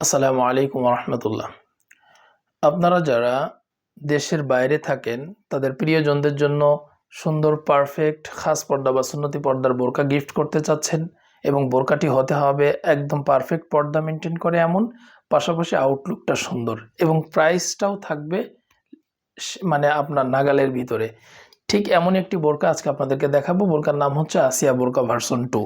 আসসালামু আলাইকুম রহমতুল্লাহ আপনারা যারা দেশের বাইরে থাকেন, তাদের প্রিয়জনদের জন্য সুন্দর পারফেক্ট খাস পর্দা বা সুন্নতি পর্দার বোরকা গিফট করতে চাচ্ছেন এবং বোরকাটি হতে হবে একদম পারফেক্ট পর্দা মেনটেন করে এমন, পাশাপাশি আউটলুকটা সুন্দর এবং প্রাইসটাও থাকবে মানে আপনার নাগালের ভিতরে। ঠিক এমন একটি বোরকা আজকে আপনাদেরকে দেখাবো। বোরকার নাম হচ্ছে আসিয়া বোরকা ভার্সন টু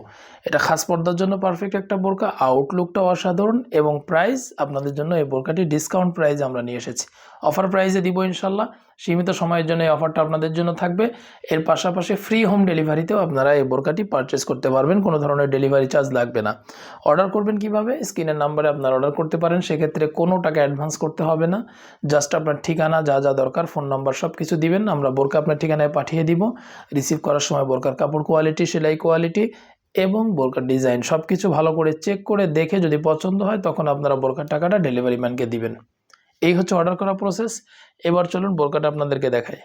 এটা খাস পর্দার জন্য পারফেক্ট একটা বোরকা আউটলুকটা অসাধারণ এবং প্রাইস আপনাদের জন্য এই বোরকাটি ডিসকাউন্ট প্রাইস আমরা নিয়ে এসেছি। অফার প্রাইসে দিব ইনশাল্লাহ। সীমিত সময়ের জন্য এই অফারটা আপনাদের জন্য থাকবে। এর পাশাপাশি ফ্রি হোম ডেলিভারিতেও আপনারা এই বোরকাটি পারচেস করতে পারবেন। কোনো ধরনের ডেলিভারি চার্জ লাগবে না। অর্ডার করবেন কীভাবে? স্ক্রিনের নাম্বারে আপনারা অর্ডার করতে পারেন। সেক্ষেত্রে কোনো টাকা অ্যাডভান্স করতে হবে না। জাস্ট আপনার ঠিকানা, যা যা দরকার ফোন নাম্বার সব কিছু দিবেন। আমরা বোরকা আপনার ঠিকানায় পাঠিয়ে দিব। রিসিভ করার সময় বোরকার কাপড় কোয়ালিটি সেলাই কোয়ালিটি এবং বোরকার ডিজাইন সব কিছু ভালো করে চেক করে দেখে যদি পছন্দ হয় তখন আপনারা বোরকার টাকাটা ডেলিভারি ম্যানকে দিবেন। এই হচ্ছে অর্ডার করা প্রসেস এবার চলুন বোরকাটা আপনাদেরকে দেখায়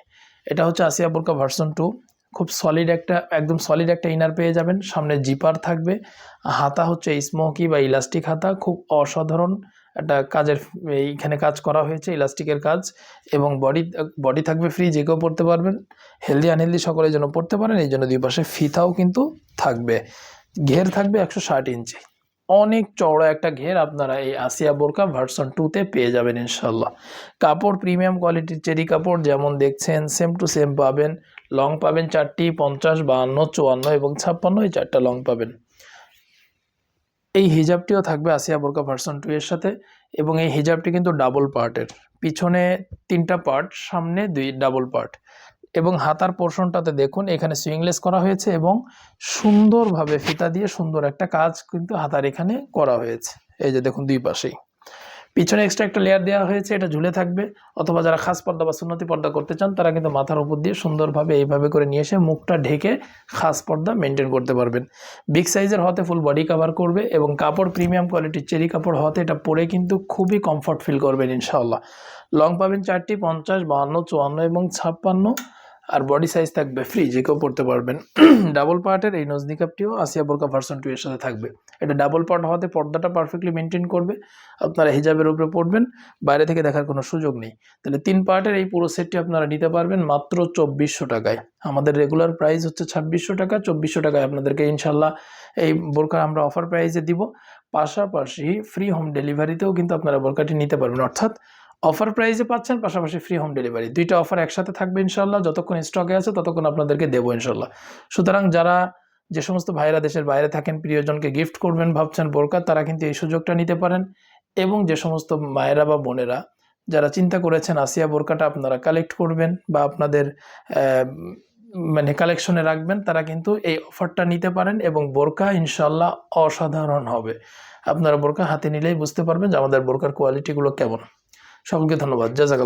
এটা হচ্ছে আসিয়া বোরকা ভার্সন টু খুব সলিড একটা, একদম সলিড একটা ইনার পেয়ে যাবেন। সামনে জিপার থাকবে। হাতা হচ্ছে স্মোকি বা ইলাস্টিক হাতা। খুব অসাধারণ একটা কাজের, এইখানে কাজ করা হয়েছে ইলাস্টিকের কাজ, এবং বডি বডি থাকবে ফ্রি যে কেউ পড়তে পারবেন। হেলদি আনহেলদি সকলের জন্য পড়তে পারেন, এই জন্য দুই পাশে ফিতাও কিন্তু থাকবে। ঘের থাকবে একশো ষাট ইঞ্চি। অনেক চওড়া একটা ঘের আপনারা এই আসিয়া বোরকা ভার্সন টুতে পেয়ে যাবেন ইনশাল্লাহ কাপড় প্রিমিয়াম কোয়ালিটির চেরি কাপড়, যেমন দেখছেন সেম টু সেম পাবেন। লং পাবেন চারটি, পঞ্চাশ, বাহান্ন, চুয়ান্ন এবং ছাপ্পান্ন, এই চারটা লং পাবেন। এই হিজাবটিও থাকবে আসিয়া বোরকা ভার্সন টু এর সাথে এবং এই হিজাবটি কিন্তু ডাবল পার্টের পিছনে তিনটা পার্ট সামনে দুই ডাবল পার্ট এবং হাতার পোর্শনটাতে দেখুন, এখানে সুইংলেস করা হয়েছে এবং সুন্দরভাবে ফিতা দিয়ে সুন্দর একটা কাজ কিন্তু হাতার এখানে করা হয়েছে। এই যে দেখুন দুই পাশেই। পিছনে এক্সট্রা একটা লেয়ার দেওয়া হয়েছে, এটা ঝুলে থাকবে। অথবা যারা খাস পর্দা বা সুন্নতি পর্দা করতে চান, তারা কিন্তু মাথার উপর দিয়ে সুন্দরভাবে এইভাবে করে নিয়ে এসে মুখটা ঢেকে খাস পর্দা মেনটেন করতে পারবেন। বিগ সাইজের হতে ফুল বডি কাভার করবে এবং কাপড় প্রিমিয়াম কোয়ালিটির চেরি কাপড় হতে এটা পরে কিন্তু খুবই কমফর্ট ফিল করবেন ইনশাআল্লাহ। লং পাবেন চারটি, পঞ্চাশ, বাহান্ন, চুয়ান্ন এবং ছাপ্পান্ন। আর বডি সাইজ থাকবে ফ্রি যে কেউ পড়তে পারবেন। ডাবল পার্টের এই নজনি কাপটিও আসিয়া বোরকা ভার্সন টু এর সাথে থাকবে। এটা ডাবল পার্ট হওয়াতে পর্দাটা পারফেক্টলি মেনটেন করবে, আপনারা হিজাবের উপরে পড়বেন, বাইরে থেকে দেখার কোনো সুযোগ নেই। তাহলে তিন পার্টের এই পুরো সেটটি আপনারা নিতে পারবেন মাত্র চব্বিশশো টাকায়। আমাদের রেগুলার প্রাইস হচ্ছে ছাব্বিশশো টাকা, চব্বিশশো টাকায় আপনাদেরকে ইনশাল্লাহ এই বোরকা আমরা অফার প্রাইসে দিব। পাশাপাশি ফ্রি হোম ডেলিভারিতেও কিন্তু আপনারা বোরকাটি নিতে পারবেন। অর্থাৎ অফার প্রাইসে পাচ্ছেন, পাশাপাশি ফ্রি হোম ডেলিভারি দুইটা অফার একসাথে থাকবে ইনশাল্লাহ যতক্ষণ স্টকে আছে ততক্ষণ আপনাদেরকে দেবো ইনশাল্লাহ সুতরাং যারা যে সমস্ত ভাইরা দেশের বাইরে থাকেন, প্রিয়জনকে গিফট করবেন, ভাবছেন বোরকা, তারা কিন্তু এই সুযোগটা নিতে পারেন। এবং যে সমস্ত মায়েরা বা বোনেরা যারা চিন্তা করেছেন আসিয়া বোরকাটা আপনারা কালেক্ট করবেন বা আপনাদের মানে কালেকশনে রাখবেন, তারা কিন্তু এই অফারটা নিতে পারেন এবং বোরকা ইনশাল্লাহ অসাধারণ হবে। আপনারা বোরকা হাতে নিলেই বুঝতে পারবেন যে আমাদের বোরকার কোয়ালিটিগুলো কেমন। সকলকে ধন্যবাদ। জাজাকাল